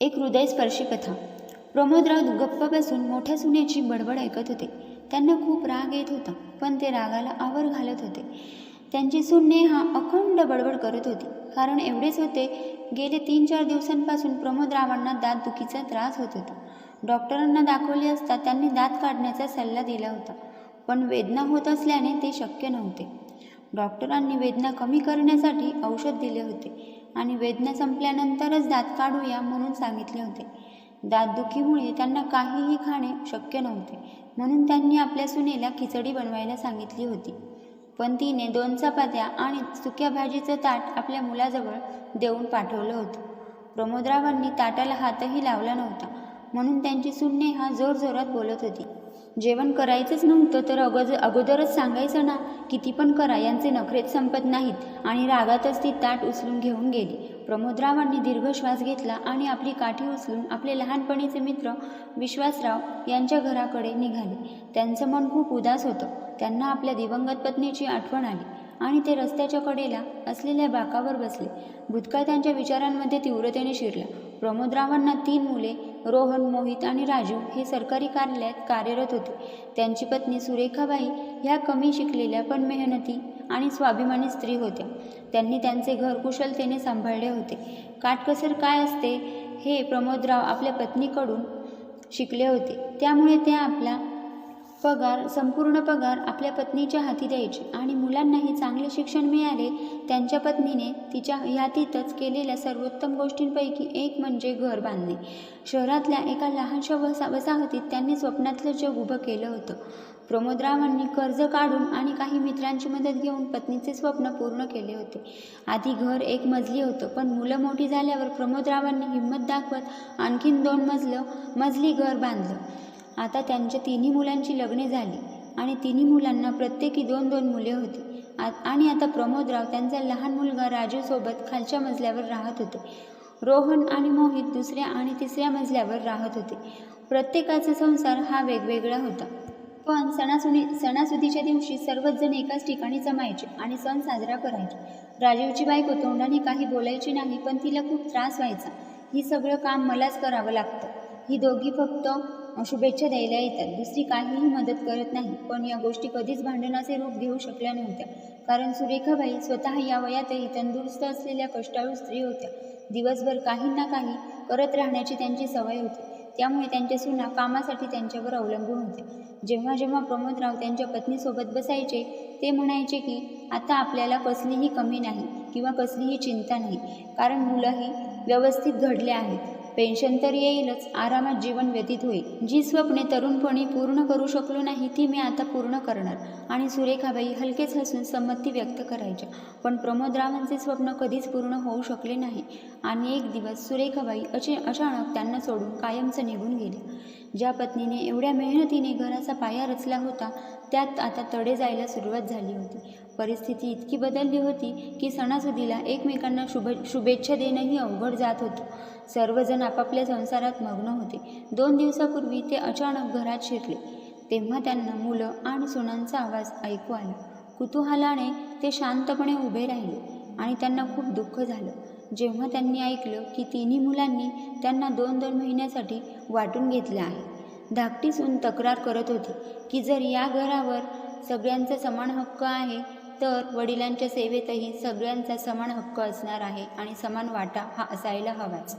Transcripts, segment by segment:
एक हृदयस्पर्शी कथा. प्रमोदराव गप्पापासून बसून मोठ्या सुनेची बडबड ऐकत होते. त्यांना खूप राग येत होता पण ते रागाला आवर घालत होते. त्यांची सून नेहा अखंड बडबड करत होती कारण एवढेच होते गेले तीन चार दिवसांपासून प्रमोदरावांना दातदुखीचा त्रास होत होता. डॉक्टरांना दाखवले असता त्यांनी दात काढण्याचा सल्ला दिला होता पण वेदना होत असल्याने ते शक्य नव्हते. डॉक्टरांनी वेदना कमी करण्यासाठी औषध दिले होते. आणि वेदना संपल्यानंतरच दात काढूया म्हणून सांगितले होते. दातदुखीमुळे त्यांना काहीही खाणे शक्य नव्हते म्हणून त्यांनी आपल्या सुनेला खिचडी बनवायला सांगितली होती. पण तिने दोन चपात्या आणि सुक्या भाजीचं ताट आपल्या मुलाजवळ देऊन पाठवलं होतं. प्रमोदरावांनी ताटाला हातही लावला नव्हता म्हणून त्यांची सुन्ने हा जोरजोरात बोलत होती. जेवण करायचंच नव्हतं तर अगोदर अगोदरच सांगायचं ना किती पण करा यांचे नखरेच संपत नाहीत. आणि रागातच ती ताट उचलून घेऊन गेली. प्रमोदरावांनी दीर्घ श्वास घेतला आणि आपली काठी उचलून आपले लहानपणीचे मित्र विश्वासराव यांच्या घराकडे निघाले. त्यांचं मन खूप उदास होतं. त्यांना आपल्या दिवंगत पत्नीची आठवण आली. आणि ते रस्त्याच्या कडेला असलेल्या बाकावर बसले. भूतकाळ त्यांच्या विचारांमध्ये तीव्रतेने शिरला. प्रमोदरावांना तीन मुले रोहन मोहित आणि राजू हे सरकारी कार्यालयात कार्यरत होते. त्यांची पत्नी सुरेखाबाई ह्या कमी शिकलेल्या पण मेहनती आणि स्वाभिमानी स्त्री होत्या. त्यांनी त्यांचे घर कुशलतेने सांभाळले होते. काटकसर काय असते हे प्रमोदराव आपल्या पत्नीकडून शिकले होते. त्यामुळे ते आपला पगार संपूर्ण पगार आपल्या पत्नीच्या हाती द्यायचे आणि मुलांनाही चांगले शिक्षण मिळाले त्यांच्या पत्नीने तिच्या यातीतच केलेल्या सर्वोत्तम गोष्टींपैकी एक म्हणजे घर बांधणे. शहरातल्या एका लहानशा वसा वसाहतीत त्यांनी स्वप्नातलं जग उभं केलं होतं. प्रमोदरावांनी कर्ज काढून आणि काही मित्रांची मदत घेऊन पत्नीचे स्वप्न पूर्ण केले होते. आधी घर एक मजली होतं पण मुलं मोठी झाल्यावर प्रमोदरावांनी हिंमत दाखवत आणखीन दोन मजलं मजली घर बांधलं. आता त्यांच्या तिन्ही मुलांची लग्ने झाली आणि तिन्ही मुलांना प्रत्येकी दोन दोन मुले होती. आ आणि आता प्रमोदराव त्यांचा लहान मुलगा राजूसोबत खालच्या मजल्यावर राहत होते. रोहन आणि मोहित दुसऱ्या आणि तिसऱ्या मजल्यावर राहत होते. प्रत्येकाचा संसार हा वेगवेगळा होता. पण सणासुदी सणासुदीच्या दिवशी सर्वच जण एकाच ठिकाणी जमायचे आणि सण साजरा करायचे. राजीवची बायको तोंडाने काही बोलायची नाही पण तिला खूप त्रास व्हायचा. ही सगळं काम मलाच करावं लागतं. ही दोघी फक्त शुभेच्छा द्यायला येतात. दुसरी काहीही मदत करत नाही पण या गोष्टी कधीच भांडणाचे रूप घेऊ शकल्या नव्हत्या. कारण सुरेखाबाई स्वतः या वयातही तंदुरुस्त असलेल्या कष्टाळू स्त्री होत्या. दिवसभर काही ना काही करत राहण्याची त्यांची सवय होती. त्यामुळे त्यांच्या सुना कामासाठी त्यांच्यावर अवलंबून होत्या जेव्हा जेव्हा प्रमोदराव त्यांच्या पत्नीसोबत बसायचे ते म्हणायचे की आता आपल्याला कसलीही कमी नाही किंवा कसलीही चिंता नाही. कारण मुलंही व्यवस्थित घडले आहेत. पेन्शन तर येईलच आरामात जीवन व्यतीत होईल. जी स्वप्ने तरुणपणी पूर्ण करू शकलो नाही ती मी आता पूर्ण करणार. आणि सुरेखाबाई हलकेच हसून संमती व्यक्त करायच्या. पण प्रमोदरावांचे स्वप्न कधीच पूर्ण होऊ शकले नाही. आणि एक दिवस सुरेखाबाई अचे अचानक त्यांना सोडून कायमचं निघून गेले. ज्या पत्नीने एवढ्या मेहनतीने घराचा पाया रचला होता त्यात आता तडे जायला सुरुवात झाली होती. परिस्थिती इतकी बदलली होती की सणासुदीला एकमेकांना शुभ शुभेच्छा देणंही अवघड जात होतं. सर्वजण आपापल्या संसारात मग्न होते. दोन दिवसापूर्वी ते अचानक घरात शिरले. तेव्हा त्यांना मुलं आणि सुनांचा आवाज ऐकू आला. कुतूहलाने ते शांतपणे उभे राहिले आणि त्यांना खूप दुःख झालं. जेव्हा त्यांनी ऐकलं की तिन्ही मुलांनी त्यांना दोन दोन महिन्यासाठी वाटून घेतलं आहे. धाकटी सून तक्रार करत होती की जर या घरावर सगळ्यांचा समान हक्क आहे तर वडिलांच्या सेवेतही सगळ्यांचा समान हक्क असणार आहे आणि समान वाटा हा असायला हवाच.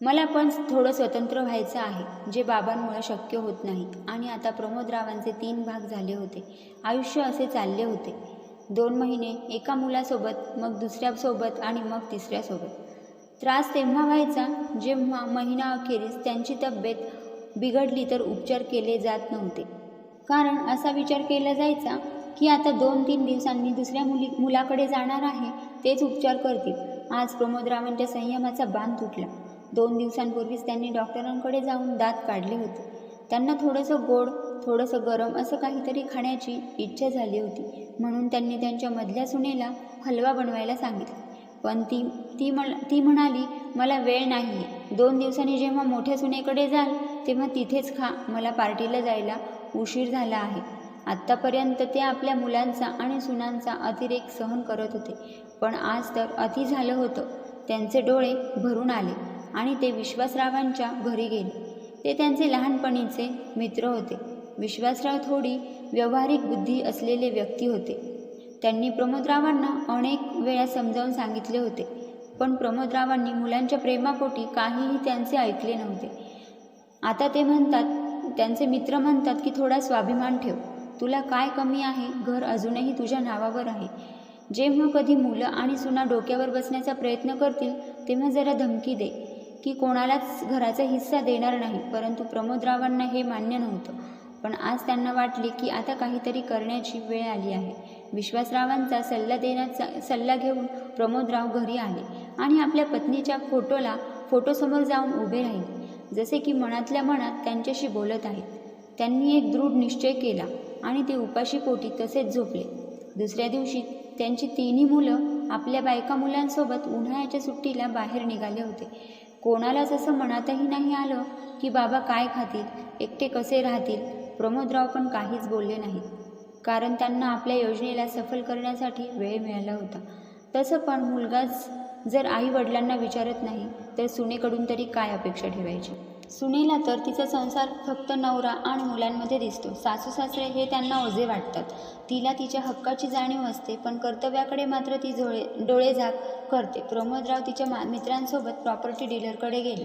मला पण थोडं स्वतंत्र व्हायचं आहे जे बाबांमुळे शक्य होत नाही. आणि आता प्रमोदरावांचे तीन भाग झाले होते. आयुष्य असे चालले होते. दोन महिने एका मुलासोबत मग दुसऱ्यासोबत आणि मग तिसऱ्यासोबत. त्रास तेव्हा व्हायचा जेव्हा महिना अखेरीस त्यांची तब्येत बिघडली तर उपचार केले जात नव्हते. कारण असा विचार केला जायचा की आता दोन तीन दिवसांनी दुसऱ्या मुली मुलाकडे जाणार आहे तेच उपचार करतील. आज प्रमोदरावांच्या संयमाचा बांध तुटला. दोन दिवसांपूर्वीच त्यांनी डॉक्टरांकडे जाऊन दात काढले होते. त्यांना थोडंसं गोड थोडंसं गरम असं काहीतरी खाण्याची इच्छा झाली होती म्हणून त्यांनी त्यांच्या मधल्या सुनेला हलवा बनवायला सांगितलं. पण ती ती म्हण ती म्हणाली मला वेळ नाही आहे दोन दिवसांनी जेव्हा मोठ्या सुनेकडे जाल तेव्हा तिथेच खा. मला पार्टीला जायला उशीर झाला आहे. आत्तापर्यंत ते आपल्या मुलांचा आणि सुनांचा अतिरेक सहन करत होते. पण आज तर अति झालं होतं. त्यांचे डोळे भरून आले आणि ते विश्वासरावांच्या घरी गेले. ते त्यांचे लहानपणीचे मित्र होते. विश्वासराव थोडी व्यावहारिक बुद्धी असलेले व्यक्ती होते. त्यांनी प्रमोदरावांना अनेक वेळा समजावून सांगितले होते. पण प्रमोदरावांनी मुलांच्या प्रेमापोटी काहीही त्यांचे ऐकले नव्हते. आता ते म्हणतात त्यांचे मित्र म्हणतात की थोडा स्वाभिमान ठेव. तुला काय कमी आहे? घर अजूनही तुझ्या नावावर आहे. जेव्हा कधी मुलं आणि सुना डोक्यावर बसण्याचा प्रयत्न करतील तेव्हा जरा धमकी दे की कोणालाच घराचा हिस्सा देणार नाही. परंतु प्रमोदरावांना हे मान्य नव्हतं. पण आज त्यांना वाटले की आता काहीतरी करण्याची वेळ आली आहे. विश्वासरावांचा सल्ला देण्याचा सल्ला घेऊन प्रमोदराव घरी आले आणि आपल्या पत्नीच्या फोटोला फोटोसमोर जाऊन उभे राहिले. जसे की मनातल्या मनात त्यांच्याशी बोलत आहेत. त्यांनी एक दृढ निश्चय केला. आणि ते उपाशी पोटी तसेच झोपले. दुसऱ्या दिवशी त्यांची तिन्ही मुलं आपल्या बायका मुलांसोबत उन्हाळ्याच्या सुट्टीला बाहेर निघाले होते. कोणालाच असं मनातही नाही आलं की बाबा काय खातील एकटे कसे राहतील प्रमोदराव पण काहीच बोलले नाहीत. कारण त्यांना आपल्या योजनेला सफल करण्यासाठी वेळ मिळाला होता. तसं पण मुलगाच जर आई वडिलांना विचारत नाही तर सुनेकडून तरी काय अपेक्षा ठेवायची? सुनेला तर तिचा संसार फक्त नवरा आणि मुलांमध्ये दिसतो. सासू सासरे हे त्यांना ओझे वाटतात. तिला तिच्या हक्काची जाणीव असते पण कर्तव्याकडे मात्र ती झोळे डोळे झाक करते. प्रमोदराव तिच्या मा मित्रांसोबत प्रॉपर्टी डीलरकडे गेले.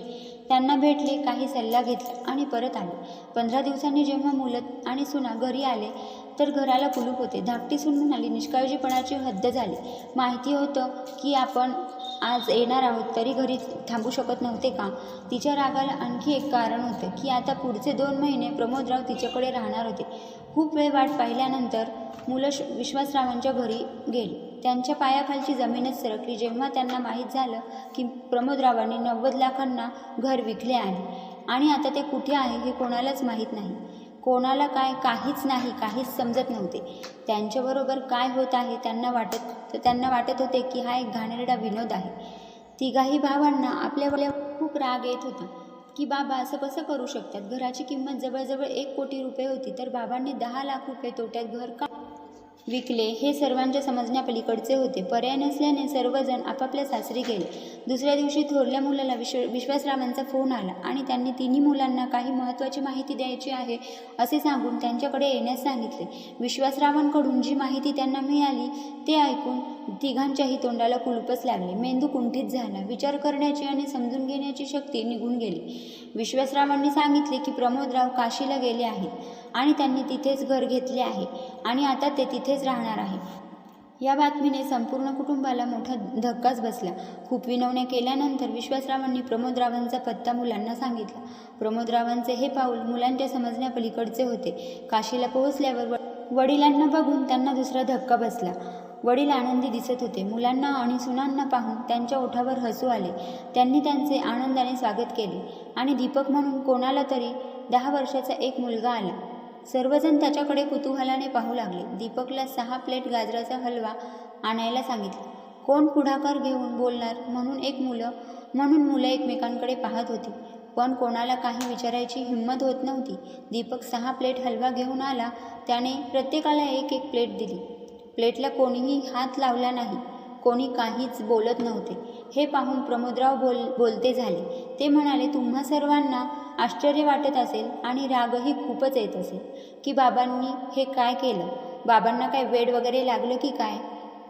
त्यांना भेटले काही सल्ला घेतला आणि परत आले. पंधरा दिवसांनी जेव्हा मुलं आणि सुना घरी आले तर घराला कुलूप होते. धाकटी सून म्हणाली निष्काळजीपणाची हद्द झाली. माहिती होतं की आपण आज येणार आहोत तरी घरी थांबू शकत नव्हते का? तिच्या रागाला आणखी एक कारण होतं की आता पुढचे दोन महिने प्रमोदराव तिच्याकडे राहणार होते. खूप वेळ वाट पाहिल्यानंतर मुलं श विश्वासरावांच्या घरी गेली. त्यांच्या पायाखालची जमीनच सरकली. जेव्हा त्यांना माहीत झालं की प्रमोदरावांनी नव्वद लाखांना घर विकले आहे. आणि आता ते कुठे आहे हे कोणालाच माहीत नाही. कोणाला काय काहीच नाही काहीच समजत नव्हते. त्यांच्याबरोबर काय होत आहे त्यांना वाटत तर त्यांना वाटत होते की हा एक घाणेरडा विनोद आहे. तिघाही भावांना आपल्या आपल्या खूप राग येत होता की बाबा असं कसं करू शकतात? घराची किंमत जवळजवळ एक कोटी रुपये होती तर बाबांनी दहा लाख रुपये तोट्यात घर का विकले हे सर्वांच्या समजण्यापलीकडचे होते. पर्याय नसल्याने सर्वजण आपापल्या सासरी गेले. दुसऱ्या दिवशी थोरल्या मुलाला विश्व विश्वासरावांचा फोन आला आणि त्यांनी तिन्ही मुलांना काही महत्त्वाची माहिती द्यायची आहे असे सांगून त्यांच्याकडे येण्यास सांगितले. विश्वासरावांकडून जी माहिती त्यांना मिळाली ते ऐकून तिघांच्याही तोंडाला कुलूपच लागले. मेंदू कुंठित झाला. विचार करण्याची आणि समजून घेण्याची शक्ती निघून गेली. विश्वासरावांनी सांगितले की प्रमोदराव काशीला गेले आहेत. आणि त्यांनी तिथेच घर घेतले आहे आणि आता ते तिथेच राहणार आहे. या बातमीने संपूर्ण कुटुंबाला मोठा धक्काच बसला. खूप विनवण्या केल्यानंतर विश्वासरावांनी प्रमोदरावांचा पत्ता मुलांना सांगितला. प्रमोदरावांचे हे पाऊल मुलांच्या समजण्यापलीकडचे होते. काशीला पोहोचल्यावर व- वडिलांना बघून त्यांना दुसरा धक्का बसला. वडील आनंदी दिसत होते. मुलांना आणि सुनांना पाहून त्यांच्या ओठावर हसू आले. त्यांनी त्यांचे आनंदाने स्वागत केले. आणि दीपक म्हणून कोणाला तरी दहा वर्षाचा एक मुलगा आला. सर्वजण त्याच्याकडे कुतूहलाने पाहू लागले. दीपकला सहा प्लेट गाजराचा हलवा आणायला सांगितला. कोण पुढाकार घेऊन बोलणार? म्हणून एक मुलं म्हणून मुलं एकमेकांकडे पाहत होती. पण कोणाला काही विचारायची हिंमत होत नव्हती. दीपक सहा प्लेट हलवा घेऊन आला. त्याने प्रत्येकाला एक एक प्लेट दिली. प्लेटला कोणीही हात लावला नाही. कोणी काहीच बोलत नव्हते. हे पाहून प्रमोदराव बोल बोलते झाले. ते म्हणाले तुम्हा सर्वांना आश्चर्य वाटत असेल आणि रागही खूपच येत असेल की बाबांनी हे काय केलं? बाबांना काय वेड वगैरे लागलं की काय?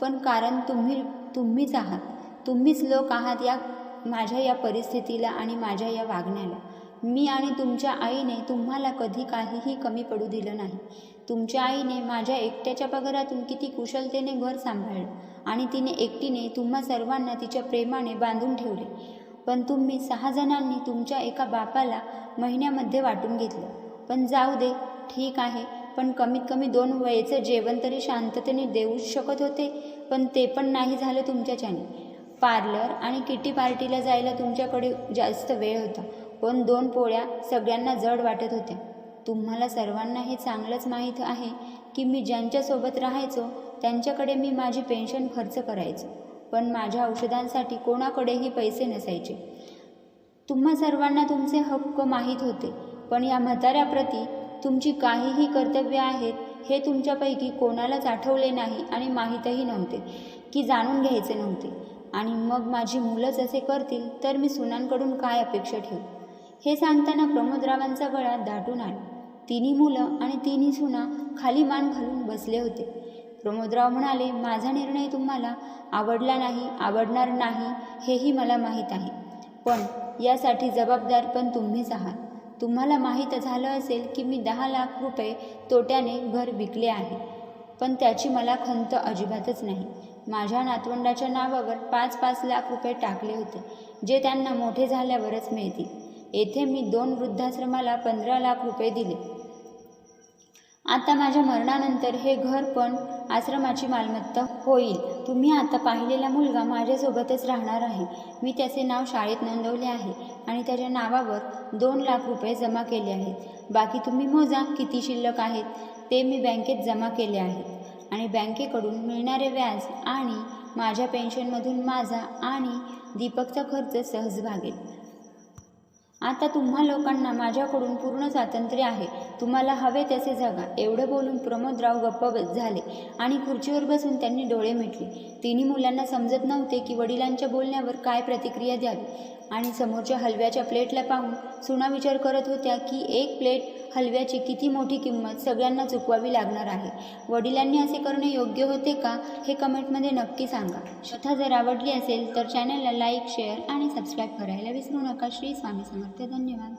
पण कारण तुम्ही तुम्हीच आहात. तुम्हीच लोक आहात या माझ्या या परिस्थितीला आणि माझ्या या वागण्याला. मी आणि तुमच्या आईने तुम्हाला कधी काहीही कमी पडू दिलं नाही. तुमच्या आईने माझ्या एकट्याच्या पगारातून किती कुशलतेने घर सांभाळलं. आणि तिने एकटीने तुम्हा सर्वांना तिच्या प्रेमाने बांधून ठेवले. पण तुम्ही सहा जणांनी तुमच्या एका बापाला महिन्यामध्ये वाटून घेतलं. पण जाऊ दे ठीक आहे पण कमीत कमी दोन वेळेचं जेवण तरी शांततेने देऊच शकत होते पण ते पण नाही झालं तुमच्याच्याने. पार्लर आणि किटी पार्टीला जायला तुमच्याकडे जास्त वेळ होता पण दोन पोळ्या सगळ्यांना जड वाटत होत्या. तुम्हाला सर्वांना हे चांगलंच माहीत आहे की मी ज्यांच्यासोबत राहायचो त्यांच्याकडे मी माझी पेन्शन खर्च करायचो. पण माझ्या औषधांसाठी कोणाकडेही पैसे नसायचे. तुम्हा सर्वांना तुमचे हक्क माहीत होते. पण या म्हाताऱ्याप्रती तुमची काहीही कर्तव्य आहेत हे तुमच्यापैकी कोणालाच आठवले नाही आणि माहीतही नव्हते की जाणून घ्यायचे नव्हते. आणि मग माझी मुलंच असे करतील तर मी सुनांकडून काय अपेक्षा ठेवू? हे सांगताना प्रमोदरावांचा गळा दाटून आला. तिन्ही मुलं आणि तिन्ही सुना खाली मान घालून बसले होते. प्रमोदराव म्हणाले माझा निर्णय तुम्हाला आवडला नाही आवडणार नाही हेही मला माहीत आहे. पण यासाठी जबाबदार पण तुम्हीच आहात. तुम्हाला माहीत झालं असेल की मी दहा लाख रुपये तोट्याने घर विकले आहे. पण त्याची मला खंत अजिबातच नाही. माझ्या नातवंडाच्या नावावर पाच पाच लाख रुपये टाकले होते जे त्यांना मोठे झाल्यावरच मिळतील. येथे मी दोन वृद्धाश्रमाला पंधरा लाख रुपये दिले. आता माझ्या मरणानंतर हे घर पण आश्रमाची मालमत्ता होईल. तुम्ही आता पाहिलेला मुलगा माझ्यासोबतच राहणार आहे. मी त्याचे नाव शाळेत नोंदवले आहे आणि त्याच्या नावावर दोन लाख रुपये जमा केले आहेत. बाकी तुम्ही मोजा किती शिल्लक आहेत. ते मी बँकेत जमा केले आहेत. आणि बँकेकडून मिळणारे व्याज आणि माझ्या पेन्शनमधून माझा आणि दीपकचा खर्च सहज भागेल. आता तुम्हा लोकांना माझ्याकडून पूर्ण स्वातंत्र्य आहे. तुम्हाला हवे तसे जगा. एवढं बोलून प्रमोदराव गप्प झाले आणि खुर्चीवर बसून त्यांनी डोळे मिटले. तिन्ही मुलांना समजत नव्हते की वडिलांच्या बोलण्यावर काय प्रतिक्रिया द्यावी. आणि समोरच्या हलव्याच्या प्लेटला पाहून सुना विचार करत होत्या की एक प्लेट हलव्याची किती मोठी किंमत सगळ्यांना चुकवावी लागणार आहे. वडिलांनी असे करणे योग्य होते का हे कमेंटमध्ये नक्की सांगा. कथा जर आवडली असेल तर चॅनलला लाईक शेअर आणि सबस्क्राईब करायला विसरू नका. श्री स्वामी समर्थ. धन्यवाद.